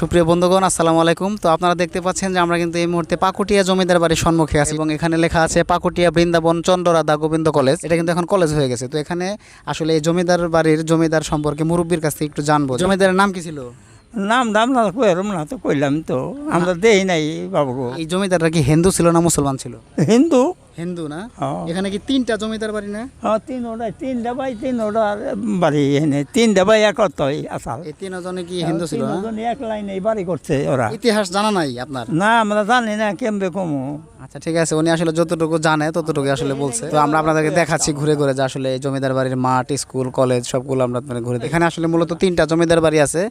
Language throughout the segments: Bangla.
সুপ্রিয় বন্ধুগণ আসসালামু আলাইকুম। তো আপনারা দেখতে পাচ্ছেন যে আমরা কিন্তু এই মুহূর্তে পাকুটিয়া জমিদার বাড়ির সম্মুখে আছি এবং এখানে লেখা আছে পাকুটিয়া বৃন্দাবন চন্দ্ররাধা গোবিন্দ কলেজ। এটা কিন্তু এখন কলেজ হয়ে গেছে। তো এখানে আসলে এই জমিদার বাড়ির জমিদার সম্পর্কে মুরব্বীর কাছ থেকে একটু জানব। জমিদারের নাম কি ছিল? নাম দাম না কইরম না তো কইলাম তো। আমরা দেই নাই বাবু এই জমিদাররা কি হিন্দু ছিল না মুসলমান ছিল? হিন্দু। হিন্দু না। এখানে কি তিনটা জমিদার বাড়ি না? হ্যাঁ তিন ওটা তিন ডাবাই তিন ওটা বাড়ি এনে একতই আসাল। এই তিনজনে কি হিন্দু ছিল না? তিনজন এক লাইনে বাড়ি করছে ওরা। ইতিহাস জানা নাই আপনার? না আমরা জানি না কেমবে কমু। আচ্ছা ঠিক আছে উনি আসলে যতটুকু জানে ততটুকু আসলে বলছে। তো আমরা আপনাদেরকে দেখাচ্ছি ঘুরে ঘুরে যে আসলে জমিদার বাড়ির মাঠ স্কুল কলেজ সবগুলো আমরা আপনাদের ঘুরে এখানে আসলে মূলত তিনটা জমিদার বাড়ি আছে।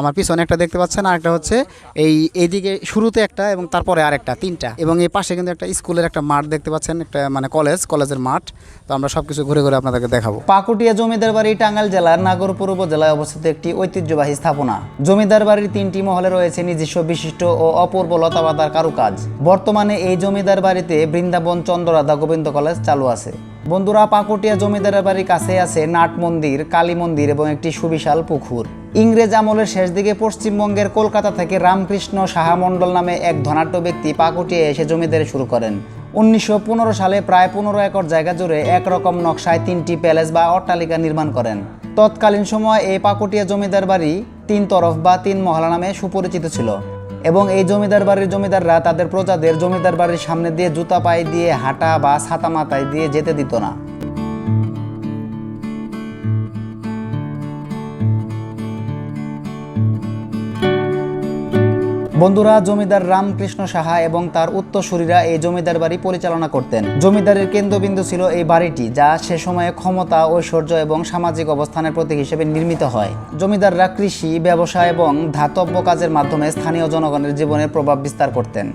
আমার পিছনে একটা দেখতে পাচ্ছেন আর একটা হচ্ছে এই এইদিকে শুরুতে একটা এবং তারপরে আরেকটা তিনটা। এবং এই পাশে কিন্তু একটা স্কুলের একটা মাঠ দেখতে পাচ্ছেন। একটা মানে কলেজ, কলেজের মাঠ। তো আমরা সবকিছু ঘুরে ঘুরে আপনাদেরকে দেখাবো। পাকুটিয়া জমিদার বাড়ি, টাঙ্গাইল জেলার নাগরপুর উপজেলায় অবস্থিত একটি ঐতিহ্যবাহী স্থাপনা। জমিদার বাড়ির তিনটি মহলে রয়েছে নিজস্ব বিশিষ্ট ও অপূর্ব লতাপাতার কারুকাজ। বর্তমানে এই জমিদার বাড়িতে বৃন্দাবন চন্দ্ররাধা গোবিন্দ কলেজ চালু আছে। বন্ধুরা, পাকুটিয়া জমিদারের বাড়ির কাছে আছে নাট মন্দির, কালী মন্দির এবং একটি সুবিশাল পুকুর। ইংরেজ আমলের শেষ দিকে পশ্চিমবঙ্গের কলকাতা থেকে রামকৃষ্ণ সাহা মণ্ডল নামে এক ধনাঢ্য ব্যক্তি পাকুটিয়া এসে জমিদারি শুরু করেন। উনিশশো পনেরো সালে প্রায় পনেরো একর জায়গা জুড়ে একরকম নকশায় তিনটি প্যালেস বা অট্টালিকা নির্মাণ করেন। তৎকালীন সময় এই পাকুটিয়া জমিদার বাড়ি তিন তরফ বা তিন মহলা নামে সুপরিচিত ছিল এবং এই জমিদার বাড়ির জমিদাররা তাদের প্রজাদের জমিদার বাড়ির সামনে দিয়ে জুতা পায়ে দিয়ে হাঁটা বা ছাতা মাথায় দিয়ে যেতে দিত না। বন্ধুরা, জমিদার রামকৃষ্ণ সাহা এবং তার উত্তরসূরিরা এই জমিদার বাড়ি পরিচালনা করতেন। জমিদারের কেন্দ্রবিন্দু ছিল এই বাড়িটি, যা সে সময়ে ক্ষমতা, ঐশ্বর্য এবং সামাজিক অবস্থানের প্রতীক হিসেবে নির্মিত হয়। জমিদাররা কৃষি, ব্যবসা এবং ধাতব্য কাজের মাধ্যমে স্থানীয় জনগণের জীবনের প্রভাব বিস্তার করতেন।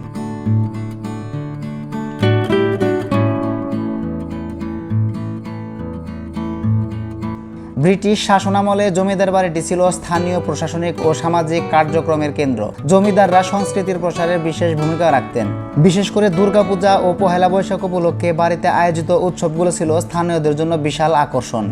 ব্রিটিশ শাসনামলে জমিদার বাড়িটি ছিল স্থানীয় প্রশাসনিক ও সামাজিক কার্যক্রমের কেন্দ্র। জমিদাররা সংস্কৃতির প্রসারে বিশেষ ভূমিকা রাখতেন। বিশেষ করে দুর্গাপূজা ও পহেলা বৈশাখ উপলক্ষে বাড়িতে আয়োজিত উৎসবগুলো ছিল স্থানীয়দের জন্য বিশাল আকর্ষণ।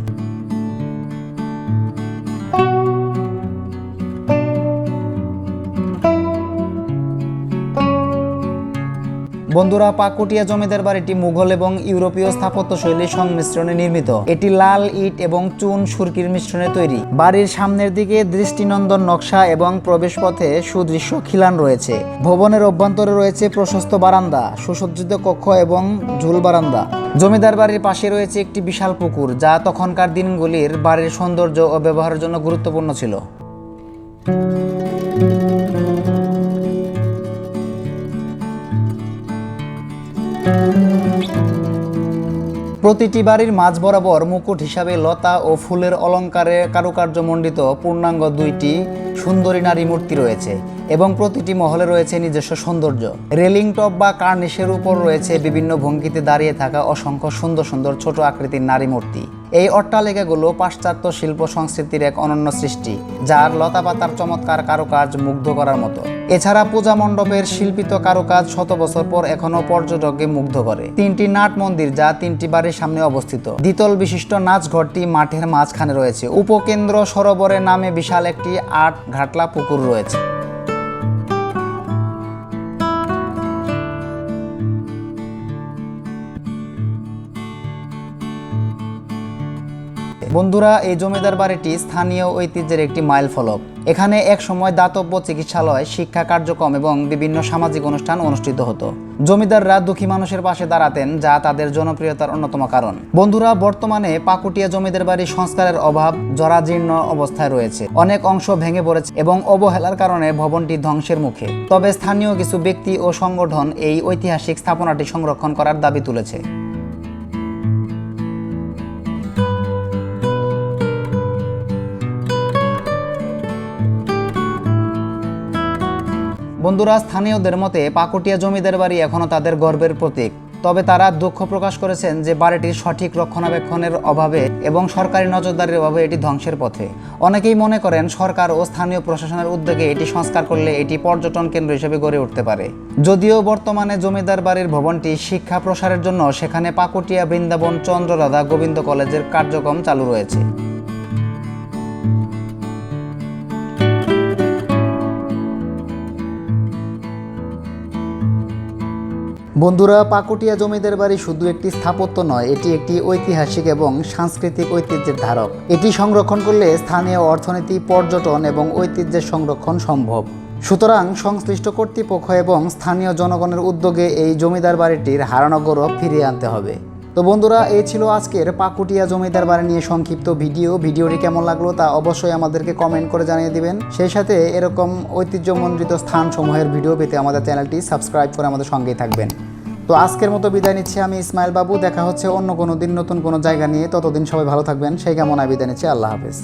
বন্ধুরা, পাকুটিয়া জমিদার বাড়িটি মুঘল এবং ইউরোপীয় স্থাপত্য শৈলীর সংমিশ্রণে নির্মিত। এটি লাল ইট এবং চুন সুরকির মিশ্রণে তৈরি। বাড়ির সামনের দিকে দৃষ্টিনন্দন নকশা এবং প্রবেশপথে সুদৃশ্য খিলান রয়েছে। ভবনের অভ্যন্তরে রয়েছে প্রশস্ত বারান্দা, সুসজ্জিত কক্ষ এবং ঝুল বারান্দা। জমিদার বাড়ির পাশে রয়েছে একটি বিশাল পুকুর, যা তখনকার দিনগুলির বাড়ির সৌন্দর্য ও ব্যবহারের জন্য গুরুত্বপূর্ণ ছিল। প্রতিটি বাড়ির মাঝ বরাবর মুকুট হিসাবে লতা ও ফুলের অলঙ্কারে কারুকার্যমণ্ডিত পূর্ণাঙ্গ দুইটি সুন্দরী নারী মূর্তি রয়েছে এবং প্রতিটি মহলে রয়েছে নিজস্ব সৌন্দর্য। রেলিং টপ বা কার্নিশের উপর রয়েছে বিভিন্ন ভঙ্গিতে দাঁড়িয়ে থাকা অসংখ্য সুন্দর সুন্দর ছোট আকৃতির নারী মূর্তি। এই অট্টালিকাগুলো পাশ্চাত্য শিল্প সংস্কৃতির এক অনন্য সৃষ্টি, যার লতাপাতার চমৎকার কারুকাজ মুগ্ধ করার মতো। এছাড়া পূজা মণ্ডপের শিল্পিত কারুকাজ শত বছর পর এখনও পর্যটককে মুগ্ধ করে। তিনটি নাট মন্দির যা তিনটি বাড়ির সামনে অবস্থিত। দ্বিতল বিশিষ্ট নাচ ঘরটি মাঠের মাঝখানে রয়েছে। উপকেন্দ্র সরোবরের নামে বিশাল একটি আট ঘাটলা পুকুর রয়েছে। বন্ধুরা, এই জমিদার বাড়িটি স্থানীয় ঐতিহ্যের একটি মাইল ফলক এখানে এক সময় দাতব্য চিকিৎসালয়, শিক্ষা কার্যক্রম এবং বিভিন্ন সামাজিক অনুষ্ঠান অনুষ্ঠিত হতো। জমিদাররা দুঃখী মানুষের পাশে দাঁড়াতেন, যা তাদের জনপ্রিয়তার অন্যতম কারণ। বন্ধুরা, বর্তমানে পাকুটিয়া জমিদার বাড়ির সংস্কারের অভাব, জরাজীর্ণ অবস্থায় রয়েছে। অনেক অংশ ভেঙে পড়েছে এবং অবহেলার কারণে ভবনটি ধ্বংসের মুখে। তবে স্থানীয় কিছু ব্যক্তি ও সংগঠন এই ঐতিহাসিক স্থাপনাটি সংরক্ষণ করার দাবি তুলেছে। বন্ধুরা, স্থানীয়দের মতে পাকুটিয়া জমিদার বাড়ি এখনও তাদের গর্বের প্রতীক। তবে তারা দুঃখ প্রকাশ করেছেন যে বাড়িটির সঠিক রক্ষণাবেক্ষণের অভাবে এবং সরকারি নজরদারির অভাবে এটি ধ্বংসের পথে। অনেকেই মনে করেন সরকার ও স্থানীয় প্রশাসনের উদ্যোগে এটি সংস্কার করলে এটি পর্যটন কেন্দ্র হিসেবে গড়ে উঠতে পারে। যদিও বর্তমানে জমিদার বাড়ির ভবনটি শিক্ষা প্রসারের জন্য, সেখানে পাকুটিয়া বৃন্দাবন চন্দ্ররাধা গোবিন্দ কলেজের কার্যক্রম চালু রয়েছে। বন্ধুরা, পাকুটিয়া জমিদার বাড়ি শুধু একটি স্থাপত্য নয়, এটি একটি ঐতিহাসিক এবং সাংস্কৃতিক ঐতিহ্যের ধারক। এটি সংরক্ষণ করলে স্থানীয় অর্থনীতি, পর্যটন এবং ঐতিহ্যের সংরক্ষণ সম্ভব। সুতরাং সংশ্লিষ্ট কর্তৃপক্ষ এবং স্থানীয় জনগণের উদ্যোগে এই জমিদার বাড়িটির হারানো গৌরব ফিরিয়ে আনতে হবে। তো বন্ধুরা এই ছিল আজকের পাকুটিয়া জমিদার বাড়ি নিয়ে সংক্ষিপ্ত ভিডিও। ভিডিওটি কেমন লাগল তা অবশ্যই আমাদেরকে কমেন্ট করে জানিয়ে দিবেন। সেই সাথে এরকম ঐতিহ্যমণ্ডিত স্থানসমূহের ভিডিও পেতে আমাদের চ্যানেলটি সাবস্ক্রাইব করে আমাদের সঙ্গেই থাকবেন। তো আজকের মতো বিদায় নিচ্ছি আমি ইসমাইল বাবু। দেখা হচ্ছে অন্য কোনো দিন নতুন কোনো জায়গা নিয়ে। ততদিন সবাই ভালো থাকবেন। সেই কামনায় বিদায় নিচ্ছি। আল্লাহ হাফেজ।